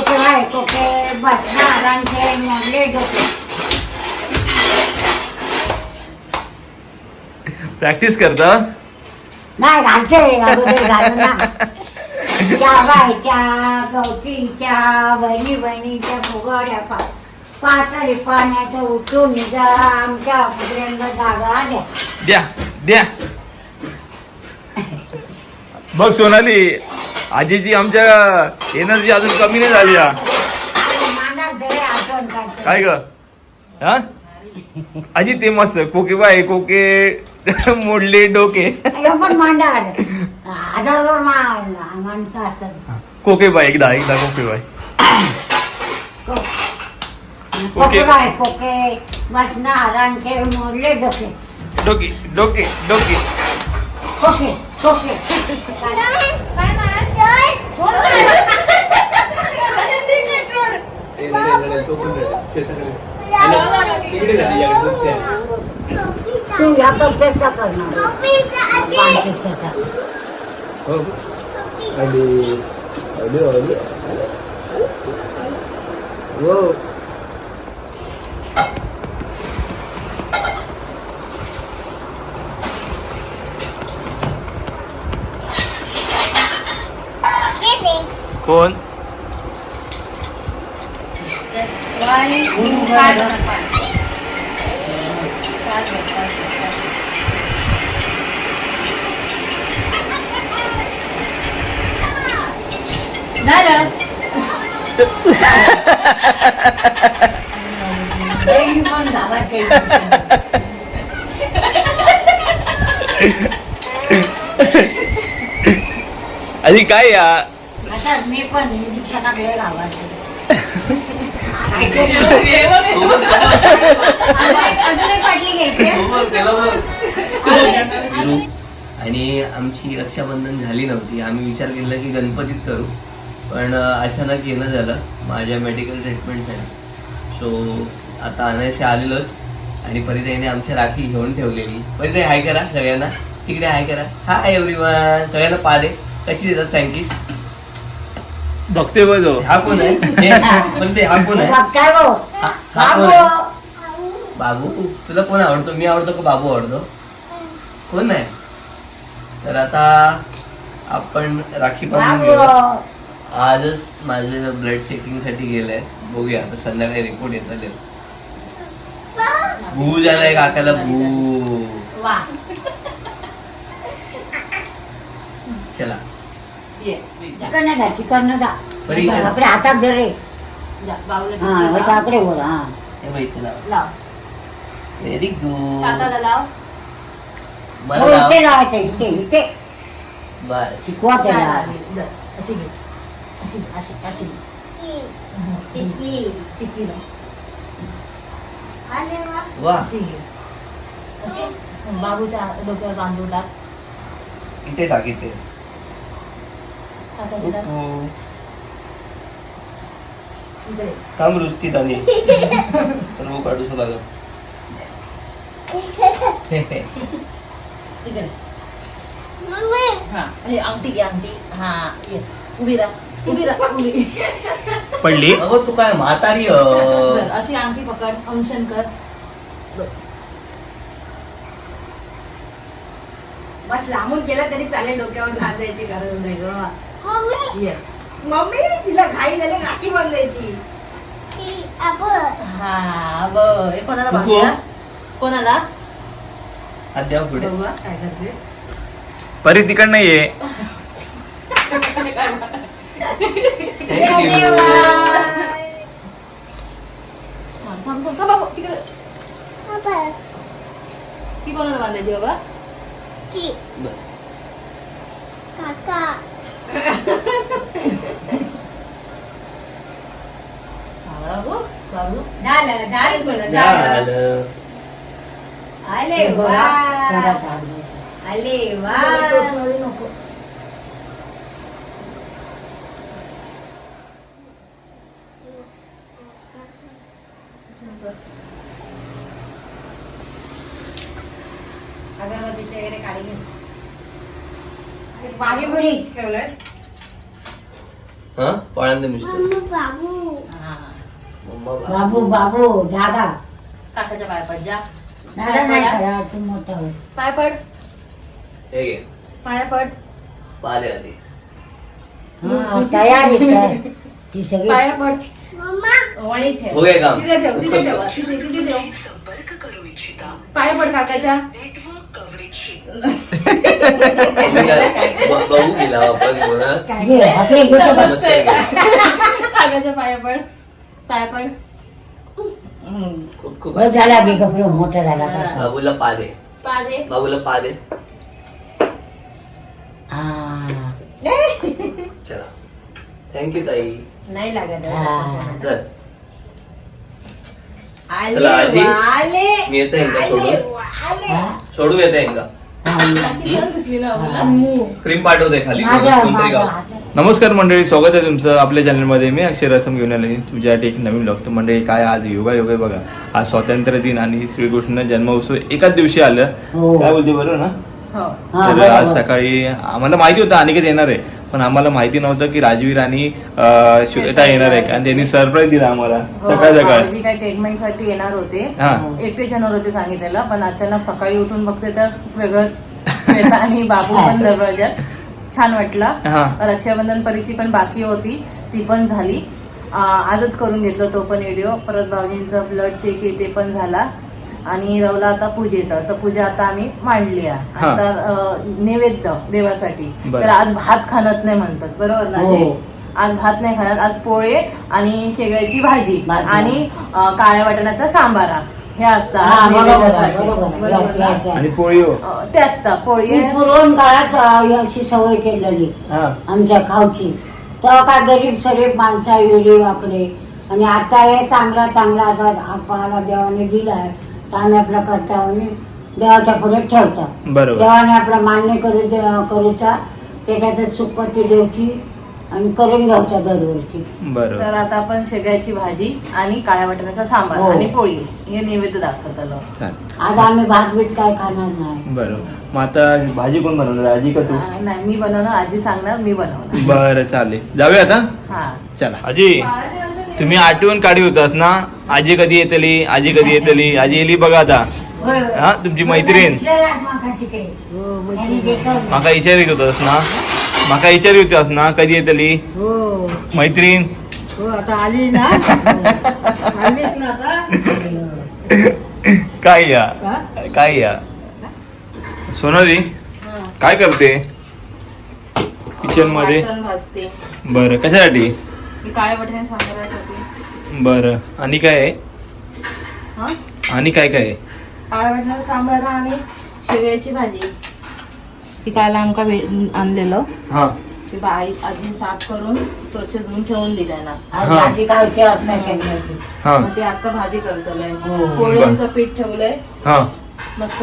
कोके मोडले डोके. प्रॅक्टिस करता नाही घालते अगोदर घालून ना. त्या बायच्या गवतीच्या बहिणी बहिणीच्या फुगड्या पा पातळी पाण्याचं उठून जा आमच्या कुत्र्यांना जागा द्या. द्या द्या. बघ सोनाली आजीची आमच्या एनर्जी अजून कमी नाही झाली हा. काय ग? हा? आजी ते मस्त. कोके बाय कोके मोडले डोके. कोके बाय एकदा एकदा कोके बाय. कोके बाय कोके मोडले डोके. डोके डोके डोके. कोके कोके. तू या पण चेष्टा करणार पाणी चेष्टा कोण झालं ट्रेन पण धावायचे आधी काय या असंच मी पण शिक्षणाकडे लावायचे अजून एक बाटली घ्यायची आणि आमची रक्षाबंधन झाली नव्हती. आम्ही विचार केला की गणपतीत करू. पण अ, अचानक येणं झालं माझ्या मेडिकल ट्रीटमेंटसाठी सो आता आणायचे आलेलोच. आणि परिताईने आमची राखी घेऊन ठेवलेली. परिताई हाय करा सगळ्यांना. तिकडे हाय करा. हाय एव्हरीवन सगळ्यांना पारे कशी देतात थँक्यूस बघते बघ. तो. हा कोण आहे? हे, पण ते हा कोण आहे? भाऊ? हा हा कोण बाबू आहे? बाबू? तुला कोण आवडतो? मी आवडतो का बाबू आवडतो? कोण आहे? तर आता आपण राखी बांधून बाबू. घेऊ आजच माझे ब्लड चेकिंगसाठी गेलंय. बघूया आता संध्याकाळी रिपोर्ट येत आले. भू झालाय काकाला भू. वा. चला. ये तिकडनं जा. तिकडनं जा. बरी आहे ना? आपल्या हातात धर रे जा, बाऊला हा घेतली, होता लाव. आपले बोल हा. हे बघ इथे लाव. लाव. व्हेरी गुड काकाला लाव. मला हो, लाव. इथे लावायचं इथे इथे. बस शिकवा त्याला. चालेल, जा. अशी घे. अशी घे, अशी अशी घे. टिक्की टिक्की लाव. वा. अशी घे. ओके? बाबूच्या डोक्यावर बांधून टाक. इथे टाक इथे काकाच्या टाक. उप्पू. इकडे. थांब रुस्तीत आणि सर्व काढूच लागत इकडे. हा हे अंगठी घे अंगठी हा ये. उभी राहा उभी राहा उभी. पडली? अगं तू काय म्हातारी अशी अंगठी पकड अंशन कर. बस लांबून केलं तरी चालेल डोक्यावर बांधायची गरज नाही ग. ये. मम्मी तिला घाई झाली राखी बांधायची. हा हे कोणाला. बांधूया कोणाला? हात द्या पुढे. बघूया काय करते? परी तिकडनं ये Thank you. हा, थांब, थांब, थांब, बाबू, तिकडे. ती कोणाला बांधायची बाबा बस. हा, बाबू बाबू झालं झालं. आले वा. आले वा. नको. अगरबत्तीचे वगैरे काढी घेऊन पाणी बुडी ठेवलंय. हा? पळांदे मिस्टर हा. मम्मा बा- बाबू बाबू दादा. काकाच्या पाया पड जा. दादा नाही करायचं मोठा होईल. पाय पड. हे घे. पाया पड. आधी. हा, तयारी आहे. ती सगळी पाया पड. वळी ठेव हो काम. तिथे ठेव तिथे ठेव तिथे तिथे ठेव. पाया पड काकाच्या. काय ब- बघू गेला आपण आपले पाया पड. पाया पड. बस झाला बी कपडे मोठा झाला का? बाबूला पादे. पा दे बाबूला पादे. हा. चला. थँक्यू ताई. नाही लागत हा. धर. आले चला, आजी. आले मी येते सोडून. हा? सोडू येते इंका क्रीम पाठवते खाली. कोणतरी गाव. नमस्कार मंडळी स्वागत आहे तुमचं आपल्या चॅनलमध्ये. मी अक्षय रसम घेऊन आले तुझ्यासाठी एक नवीन ब्लॉग तर मंडळी काय आज योगा योग आहे बघा. आज स्वातंत्र्य दिन आणि श्रीकृष्ण जन्मोत्सव एकाच दिवशी आलं. हो. काय बोलते बरोबर ना? हो हा, तर आज. सकाळी आम्हाला माहिती होतं अनिकेत येणार आहे. पण आम्हाला माहिती नव्हतं की राजवीर आणि श्वेता येणार आहे आणि त्यांनी सरप्राईज दिला आम्हाला. हो, सकाळ सकाळ. काही ट्रीटमेंटसाठी येणार होते. हा. एकटेच येणार होते सांगितलेलं पण अचानक सकाळी उठून बघते तर वेगळंच. श्वेता आणि बाबू पण दरवाज्यात. छान वाटला. हा. रक्षाबंधन परीची पण बाकी होती. ती पण झाली. आ, आजच करून घेतलं तो पण व्हिडिओ परत भाऊजींचं ब्लड चेक आहे ते पण झाला. आणि रवला आता पूजेचा तर पूजा आता आम्ही मांडली आहे हा. आता अ, नैवेद्य देवासाठी बरं. तर आज भात खाणत नाही म्हणतात बरोबर ना हो. अजय? आज भात नाही खाणार आज पोळे आणि शेवयाची भाजी भाजी. आणि अ, काळ्या वाटणाचा सांबारा हे असतं हा, आज बरोबर आहे, नैवेद्यासाठी. बरोबर आहे. बरोबर ना? yes, yes. आणि पोळी हो अ, ते असतं पोळी ती पुरवून काळात अं, अशी सवय केलेली हा आमच्या खावची तेव्हा काय गरीब सरीब माणसं आहे वेळी वाकडे आणि आता हे चांगला चांगला आता आपल्याला देवाने दिलाय तर आम्ही आपल्या कर्तव्याने देवाच्या पुढे ठेवतो. बरोबर. देवाने आपला मान्य करू दे- करूचा त्याच्यातच सुपती देवची आणि करून घ्यावचा दरवर्षी. बरोबर. तर आता आपण शेवयाची भाजी आणि काळ्या वाटणाचा सांबार हो. आणि पोळी हे नैवेद्य दाखवत आलो चालेल. आज आम्ही भात बीत काय खाणार नाही. बरोबर. मग आता भाजी कोण बनवणार आजी का तू? नाही मी बनवणार आजी सांगणार मी बनवणार. बरं चालेल. जाऊया आता? हा. चला. आजी. तुम्ही आठवण काढी होतास ना? आजी कधी येतली? आजी कधी येतली? आजी येली बघा आता. हा तुमची मैत्रीण. दिसलेलाच माका. माका विचारित होतास ना? माका विचारित होतास ना? कधी येतली? हो. मैत्रीण. हो आता आली ना? आलीच ना आता? काय या? हा? काय या? सोनाली काय करते? किचनमध्ये? बरं कशासाठी? काळ्या वाटण सांबारासाठी बरं. आणि काय आहे? हा? आणि काय काय आहे? काळ्या वाटणाचा सांबार आणि शेवयाची भाजी. ती काल आमका भे- आणलेलं. हा. ती बाई आधी साफ करून स्वच्छ धुवून ठेवून दिलंय ना. आज हा. भाजी खायची असणार शेंगाची. हा. मग ते आता भाजी करतोय. हो. पोळ्यांचं पीठ ठेवलंय. हा. मस्त.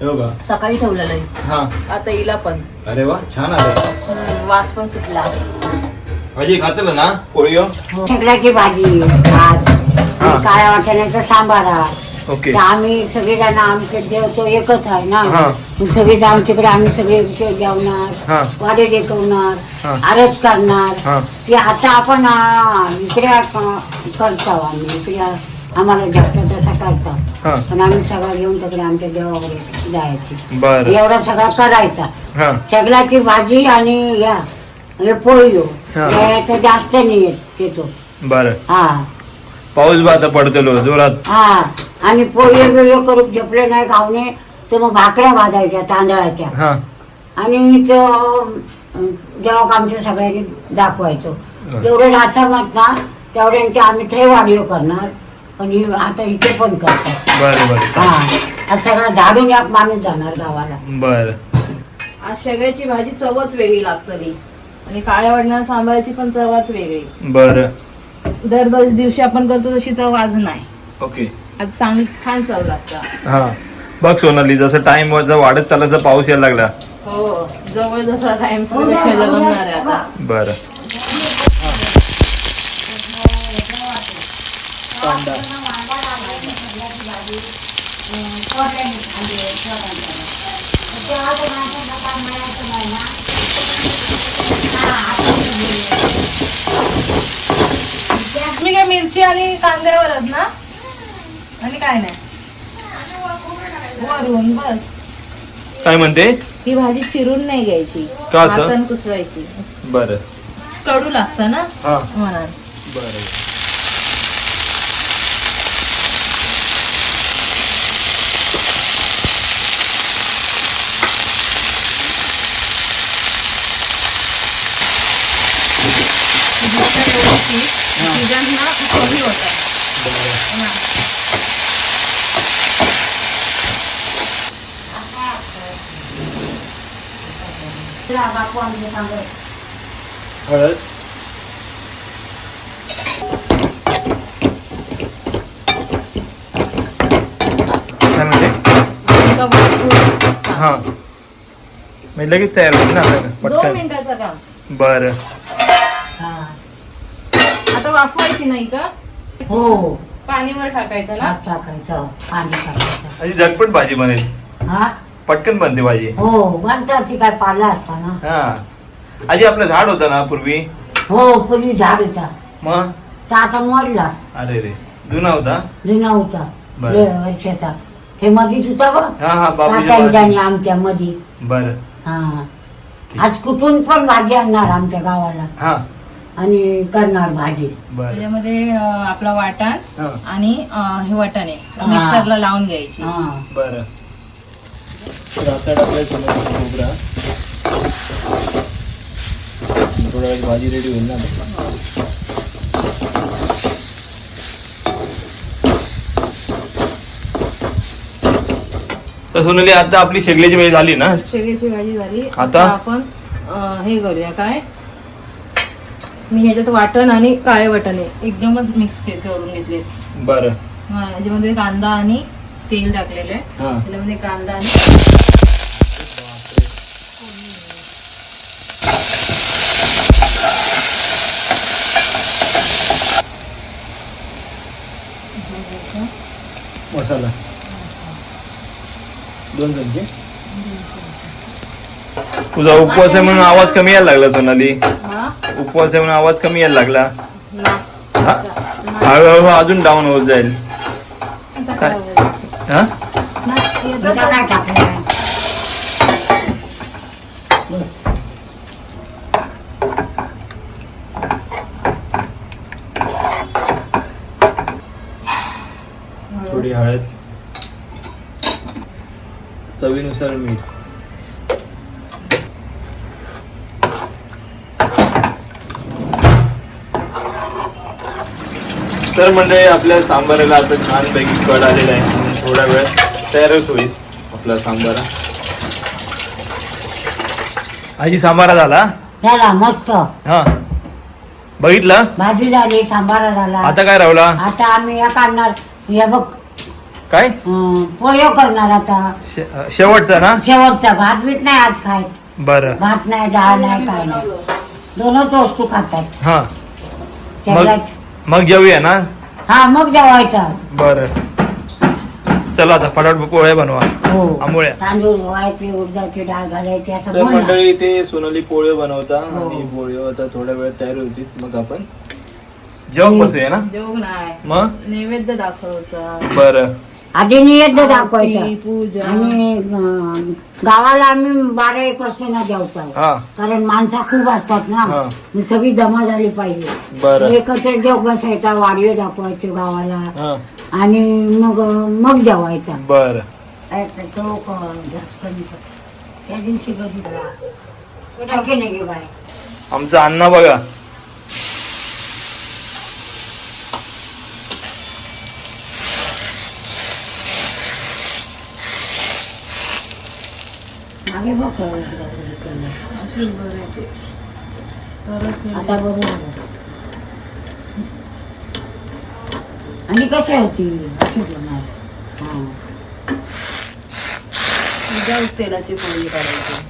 हे बघा. सकाळी ठेवलेलं आहे. हा. आता हिला पण. अरे वा छान आलं. हम्म, वास पण सुटला. भाजी खातलं ना? पोळी हो? शेंगदाची भाजी भात हा. काळ्या वाटण्याचा सांबारा ओके. तर आम्ही सगळेजण आमचे देव तो एकच आहे ना? हा. मग सगळे जाऊन तिकडे आम्ही सगळे हा. जेवणार वाडे देखवणार हा. आरत करणार. हा. की आता आपण आ, इकडे करतो आम्ही. इकडे आम्हाला जगतो तसा करतो. हा. पण आम्ही सगळं घेऊन तिकडे आमच्या देवाकडे जायची. बर. एवढा सगळा करायचा. हा. सगळ्याची भाजी आणि या हे पोळी हो. जास्त नाही येत येतो बर. हा. पाऊस बा आता पडतलो जोरात. हा. आणि पोळी बिळी करून झोपले नाही गावणे तर मग भाकऱ्या भाजायच्या तांदळाच्या. हा. आणि तो जेव्हा आमच्या सगळ्यांनी दाखवायचो. हा. जेवढे रासामत ना तेवढ्यांचे आम्ही ते वाढीव करणार. पण ही आता इथे पण करतात. बर बर. हा. सगळा झाडून एक माणूस जाणार गावाला. बर. आज भाजी चवच वेगळी लागतली. आणि काळ्या वाटणा सांबाराची पण चवच वेगळी. बर. दर दिवशी आपण करतो तशी चव आज नाही. ओके. आज चांगली छान चव लागतं. हा. बघ सोनाली जसं टाइम वाढत चालला तसं पाऊस यायला लागला. हो जवळ जसा टाइम जमणार आहे आता. बर. मी काय मिरची आणि कांद्यावरच ना? आणि काय नाही. वरून बस. काय म्हणते? ही भाजी चिरून नाही घ्यायची. का असं? बरं. कडू लागतं ना? हा. म्हणून बरं. कमी होतात हळद काय. हा. मी लगेच तयार होईल ना आता दोन पटकन मिनिटाचं काम. बरं. हा. वाफवायची नाही का? हो. पाणीवर टाकायचं ना? भात टाकायचं पाणी टाकायचं. झटपट भाजी बनेल. हा? पटकन बनते भाजी. हो म्हणतात ती काय पाला असता ना. हा. आजी आपलं झाड होतं ना पूर्वी? हो पूर्वी झाड होता. मग? तर आता मोडला. अरे रे. जुना होता? जुना होता. बरं. लय वर्षाचा. ते मधीच होता बघ. हा हा बाबूजी काकांच्या आणि आमच्या मधी. बर. हा. आज कुठून पण भाजी आणणार आमच्या गावाला. हा. आणि करणार भाजी. बर. त्याच्यामध्ये अं, आपला वाटाण हा. आणि अं, हे वाटाणे हा. मिक्सरला लावून घ्यायची. हा. बर. तर आता खोबरा. भाजी रेडी होईल ना आता. तर सोनाली आता आपली शेगल्याची वेळ झाली ना? शेगेची भाजी झाली. आता? आता आपण अं, हे करूया. काय? मी ह्याच्यात वाटण आणि काळे वाटाणे एकदमच मिक्स करून घेतले बर. हा, याच्यामध्ये कांदा आणि तेल टाकलेलं आहे. हा. त्याच्यामध्ये कांदा आणि मसाला. दोन चमचे. तुझा उपवास आहे म्हणून आवाज कमी यायला लागला सोनाली. उपवास आहे म्हणून आवाज कमी यायला लागला. हा? हळूहळू अजून डाऊन होत जाईल. काय? हा? थोडी हळद. चवीनुसार मीठ. तर म्हणजे आपल्या सांबाराला आता छान पैकी कड आलेला आहे. थोडा वेळ तयारच होईल आपला सांबारा. आजी सांबारा झाला? झाला मस्त. हा. बघितलं? भाजी झाली सांबारा झाला. आता काय रावला आता आम्ही या काढणार हे बघ. काय? अं, पोळ्यो करणार आता. शे- शेवटचा ना? शेवटचा. भात बीत नाही आज खायत. बरं. भात नाही डाळ नाही काय नाही. दोनच वस्तू खातात हा. मग? मग जेवूया ना? हा मग जेवायचा. बर. चला आता फटाफट पोळ्या बनवा. हो. आंबोळ्या. तांदूळ धुवायचे उडदाची डाळ घालायची असं तर बोल ना. मंडळी ते सोनाली पोळे बनवता हो. आणि पोळे आता थोड्या वेळ तयार होती. मग आपण जेवण बसूया ना? जेवण नाही. मग? नैवेद्य दाखवचा बर. आधी नियत दाखवायचं. पूजा. आणि अं, गावाला आम्ही बारा एक वाजता ना जेवतो हा. कारण माणसं खूप असतात ना. हा. मग सगळी जमा झाली पाहिजे. एकत्र जेव बसायचा वाडीव दाखवायचे गावाला. हा. आणि मग मग जेवायचा. बर. तो क-. त्या दिवशी बघितला नाही गे बाय आमचा अण्णा बघा. आता झालं. आणि कशी होती अशी. हा. तेलाची पोळी करायची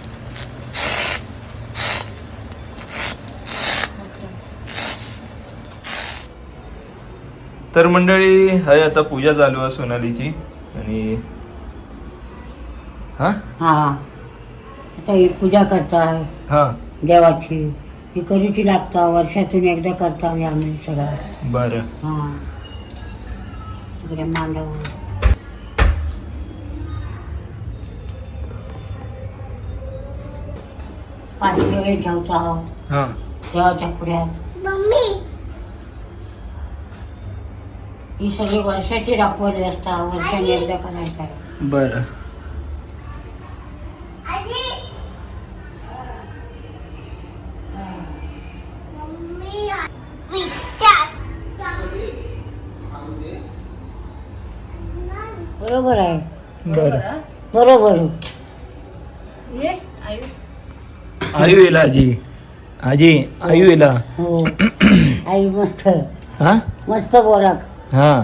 तर मंडळी हाय आता पूजा चालू आहे सोनालीची आणि हा हा आता ही पूजा करताय हा देवाची. ही कधीची लागता वर्षातून एकदा करता आम्ही सगळं. बरं. हां. इकडे मांडव. पाच वेळे ठेवता हां. देवाच्या पुढ्यात ही सगळी वर्षाची दाखवली असता वर्षाने एकदा करायचं. बरं बरोबर आहे बरं बरोबर ये आई आयु येला आजी. आजी आयु येला हो. आई मस्त. हा? मस्त बोला हा.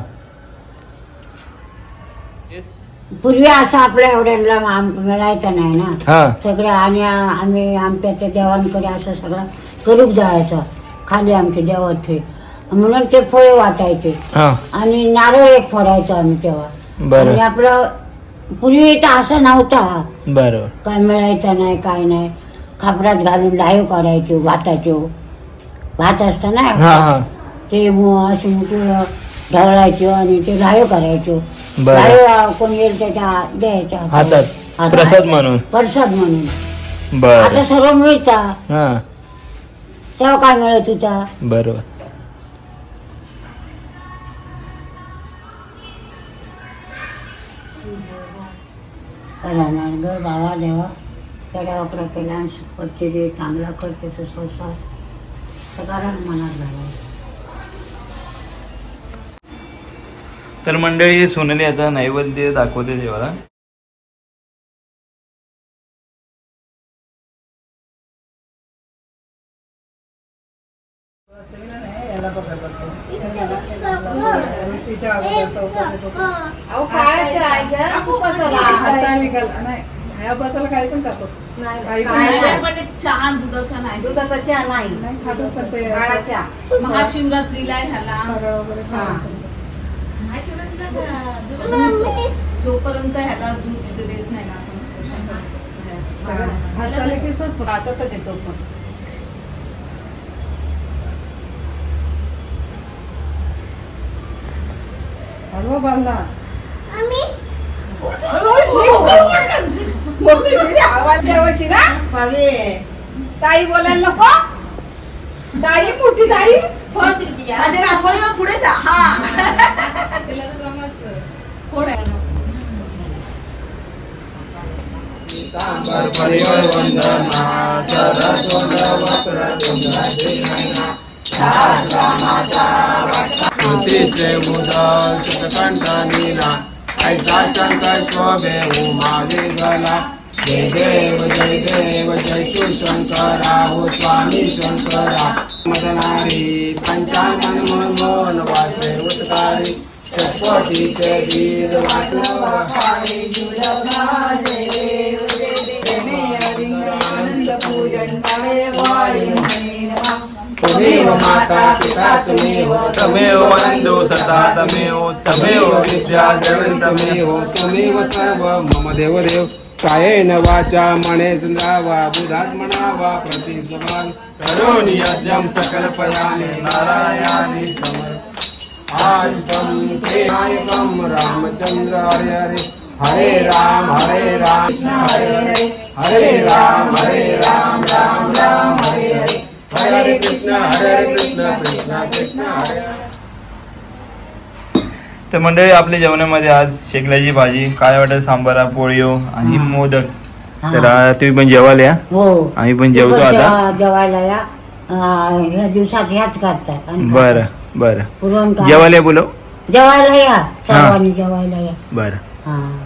पूर्वी असं आपल्या एवढ्यांना आम- मिळायचं नाही ना. हा. सगळं आणि आ- आम्ही आमच्या देवांकडे असं सगळं करूक जायचं. खाली आमचे देवाचे म्हणून ते फळे वाटायचे. हा. आणि नारळ एक फोडायचो आम्ही तेव्हा. बरं. आणि आपलं पूर्वी तर असं नव्हता. बरं. काय मिळायचं नाही काय नाही. खापरात घालून लाईव काढायचो भाताचो. भात असतं ना हा हा. ते मु- मोठं ढवळायचो आणि ते लाईव करायचो बरं. लाईव कोणी येईल त्याच्या द्यायच्या हातात. प्रसाद म्हणून. प्रसाद म्हणून. बरं. आता सर्व मिळता. हा. तेव्हा काय मिळत होता? बरोबर. ग बाबा देवा. केड्या वकरा केला आणि दे चांगला करते तो संसार. सकारात मनात झाला. तर मंडळी सोनाली आता नैवेद्य दाखवते देवाला. अहो काळाच्या ह्या बसायला काही पण खातो काही पण काळाच्या नाही. पण चहा दुधाचा नाही. दुधाचा चहा नाही. नाही खातो पण ते महाशिवरात्रीला ह्याला. फराळ वगैरे हा. खातो. जोपर्यंत ह्याला दूध देत नाही ना आपण सगळं होतं. येतो पण हलवा बांधला. आवाज द्यावाशी ना? ताई बोलायला नको. ताई मोठी ताई. माझ्या रांगोळीवर पुढे जा. हा. स्तुतीचे मुदल सुखकंठ नीला ऐसा शंकर शोभे उमा वेगला जय देव जय देव जय शंकरा हो स्वामी शंकरा मदनारी पंचानन मनमोहन वासे उत्कारी चटपटीचे बीज वाचन माता पिता त्वमेव तमेव बंधु सदा तमेव तमेव विद्या जगन् तमेव त्वमेव सर्व मम देवदेव कायेन वाचा मने चंद्रावा बुधात म्हणावा प्रतिसमान। करोनि यज्ञं सकल्पयामि नारायणानि समर्पयामि आज तम ते नायकम रामचंद्र हरे। हरे राम हरे राम हरे हरे। हरे राम हरे राम राम राम हरे हरे। हरे कृष्ण हरे कृष्ण कृष्ण कृष्ण हरे हरे। तर मंडळी आपल्या जेवणामध्ये आज शेकल्याची भाजी काळ्या वाटत सांबारा पोळीओ आणि हा. मोदक. हा. तर आ, तुम्ही पण जेवाल या. हो. आम्ही पण जेवतो आता. जेवा- जेवायला या. अं, ह्या दिवसात ह्याच करतात. आणि बरं बरं. पुरण काय? जेवायला बोलव जेवायला या. सर्वांनी जेवायला या. बरं. हा.